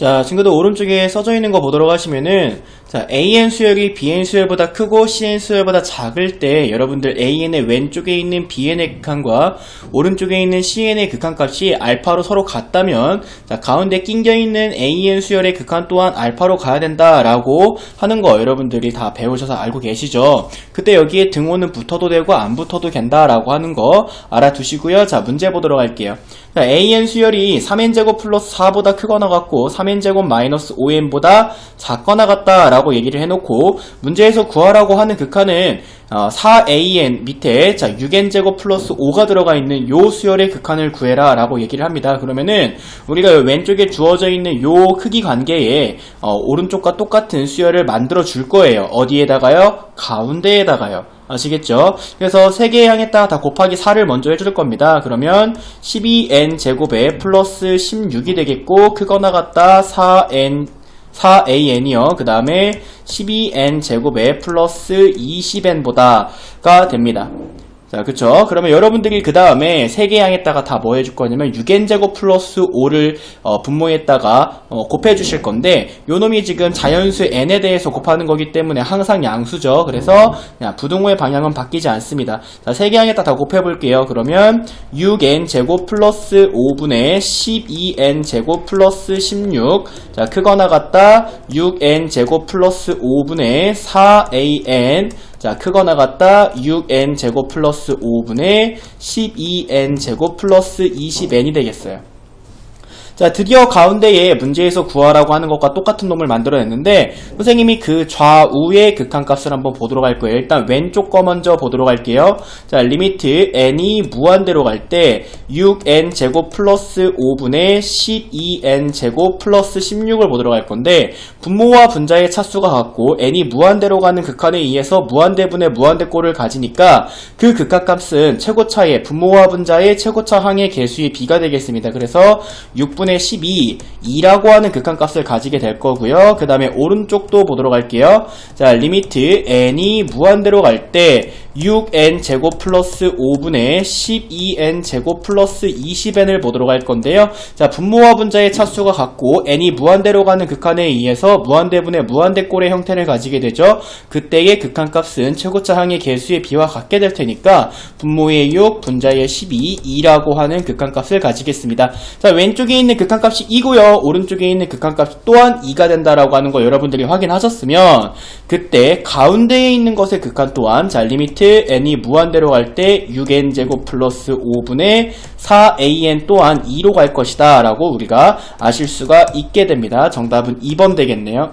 자, 친구들 오른쪽에 써져 있는 거 보도록 하시면은 자, AN 수열이 BN 수열보다 크고 CN 수열보다 작을 때 여러분들 AN의 왼쪽에 있는 BN의 극한과 오른쪽에 있는 CN의 극한값이 알파로 서로 같다면 자, 가운데 낑겨 있는 AN 수열의 극한 또한 알파로 가야 된다라고 하는 거 여러분들이 다 배우셔서 알고 계시죠? 그때 여기에 등호는 붙어도 되고 안 붙어도 된다라고 하는 거 알아두시고요. 자, 문제 보도록 할게요. 자, AN 수열이 3n제곱 플러스 4보다 크거나 같고 3n제곱 마이너스 5n보다 작거나 같다라고 얘기를 해놓고 문제에서 구하라고 하는 극한은 어, 4an 밑에 자 6n제곱 플러스 5가 들어가 있는 요 수열의 극한을 구해라 라고 얘기를 합니다. 그러면은 우리가 왼쪽에 주어져 있는 요 크기 관계에 어, 오른쪽과 똑같은 수열을 만들어 줄 거예요. 어디에다가요? 가운데에다가요. 아시겠죠? 그래서 세개 향했다가 다 곱하기 4를 먼저 해줄 겁니다. 그러면 12n 제곱에 플러스 16이 되겠고 크거나 같다 4n 4an이요. 그 다음에 12n 제곱에 플러스 20n보다가 됩니다. 자, 그쵸. 그러면 여러분들이 그 다음에 세개 양에다가 다 뭐 해줄 거냐면 6n 제곱 플러스 5를 어, 분모에다가 어, 곱해 주실 건데 요 놈이 지금 자연수 n에 대해서 곱하는 거기 때문에 항상 양수죠. 그래서 부등호의 방향은 바뀌지 않습니다. 자, 세개 양에다 다 곱해 볼게요. 그러면 6n 제곱 플러스 5분의 12n 제곱 플러스 16. 자, 크거나 같다 6n 제곱 플러스 5분의 4an 자, 크거나 같다 6n 제곱 플러스 5분의 12n 제곱 플러스 20n이 되겠어요. 자, 드디어 가운데에 문제에서 구하라고 하는 것과 똑같은 놈을 만들어냈는데 선생님이 그 좌우의 극한값을 한번 보도록 할 거예요. 일단 왼쪽 거 먼저 보도록 할게요. 자, 리미트 n이 무한대로 갈 때 6n 제곱 플러스 5분의 12n 제곱 플러스 16을 보도록 할 건데 분모와 분자의 차수가 같고 n이 무한대로 가는 극한에 의해서 무한대분의 무한대꼴을 가지니까 그 극한값은 최고차의 분모와 분자의 최고차 항의 개수의 비가 되겠습니다. 그래서 6분의 12, 2라고 하는 극한값을 가지게 될 거고요. 그 다음에 오른쪽도 보도록 할게요. 자, 리미트 n이 무한대로 갈 때 6n 제곱 플러스 5분의 12n 제곱 플러스 20n을 보도록 할 건데요. 자, 분모와 분자의 차수가 같고 n이 무한대로 가는 극한에 의해서 무한대분의 무한대꼴의 형태를 가지게 되죠. 그때의 극한값은 최고차 항의 개수의 비와 같게 될 테니까 분모의 6, 분자의 12, 2라고 하는 극한값을 가지겠습니다. 자, 왼쪽에 있는 극한값이 2고요. 오른쪽에 있는 극한값 또한 2가 된다라고 하는 거 여러분들이 확인하셨으면 그때 가운데에 있는 것의 극한 또한 자, 리미 트 n이 무한대로 갈 때 6n 제곱 플러스 5분의 4an 또한 2로 갈 것이다 라고 우리가 아실 수가 있게 됩니다. 정답은 2번 되겠네요.